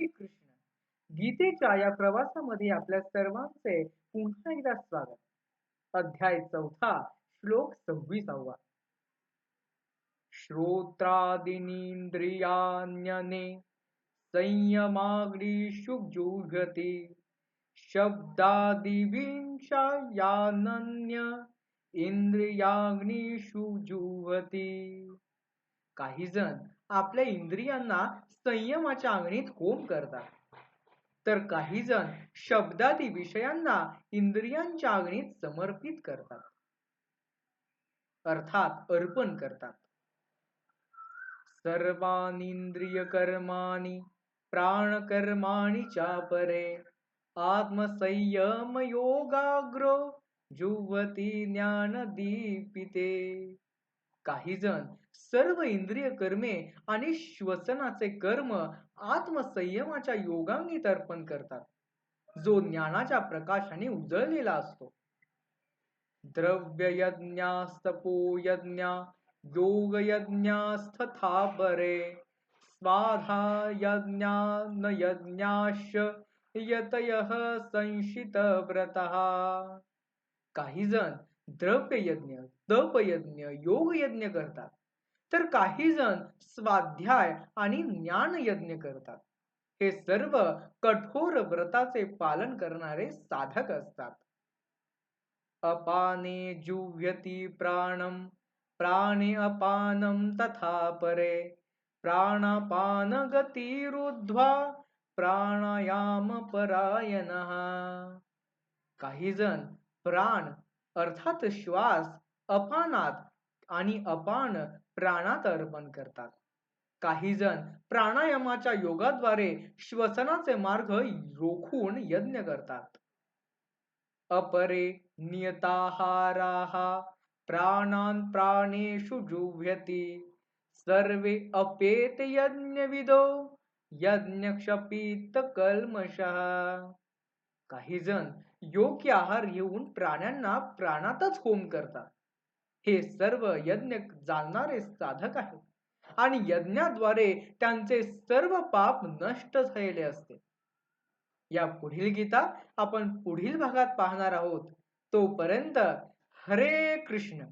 कृष्ण. गीतेच्या या प्रवासामध्ये आपल्या सर्वांचे पुन्हा एकदा स्वागत. अध्याय चौथा श्लोक सव्वीसावा. श्रोत्रादिनींद्रियान्यने संयमाग्निषु जुह्यति शब्दादिविंशायानन्य इंद्रियाग्निषु जुह्यति काही जण आपल्या इंद्रियांना संयमाच्या अंगणीत होम करतात. तर काही जण शब्दादी विषयांना इंद्रियांच्या अग्नीत समर्पित करतात. अर्थात अर्पण करतात. सर्वानिंद्रिय कर्माणी प्राणकर्माणी चापरे आत्मसंयम योगाग्रो जुवती ज्ञानदीपिते। काही जण सर्व इंद्रिय कर्मे आणि श्वसनाचे कर्म आत्मसंयमाच्या योगांनी अर्पण करतात. जो ज्ञानाच्या प्रकाशाने उजळलेला असतो. द्रव्य यज्ञास्तपो यज्ञ योग यज्ञास्तथा बरे स्वाधा यज्ञान यज्ञाश यतय संशित व्रत काही जण द्रव्ययज्ञ तपयज्ञ योगयज्ञ यज्ञ करतात. तर काही जण स्वाध्याय आणि ज्ञान यज्ञ करतात. हे सर्व कठोर व्रताचे पालन करणारे साधक असतात. अपाने जुव्यती प्राणम प्राणे अपानम तथा परे प्राणापान गतिरुध्वा प्राणायाम परायण काही जण प्राण अर्थात श्वास अपानात आणि अपान प्राणात अर्पण करतात. काही जण प्राणायामाच्या योगाद्वारे श्वसनाचे मार्ग रोखून यज्ञ करतात. अपरे नियताहाराः प्राणान प्राणेषु जुव्यति सर्वे अपेत यज्ञविदो यज्ञक्षपित कल्मशः काही जण योग्य आहार घेऊन प्राण्यांना प्राणातच होम करतात. हे सर्व यज्ञ जाणणारे साधक आहेत. आणि यज्ञाद्वारे त्यांचे सर्व पाप नष्ट झालेले असते. या पुढील गीता आपण पुढील भागात पाहणार आहोत. तोपर्यंत हरे कृष्ण.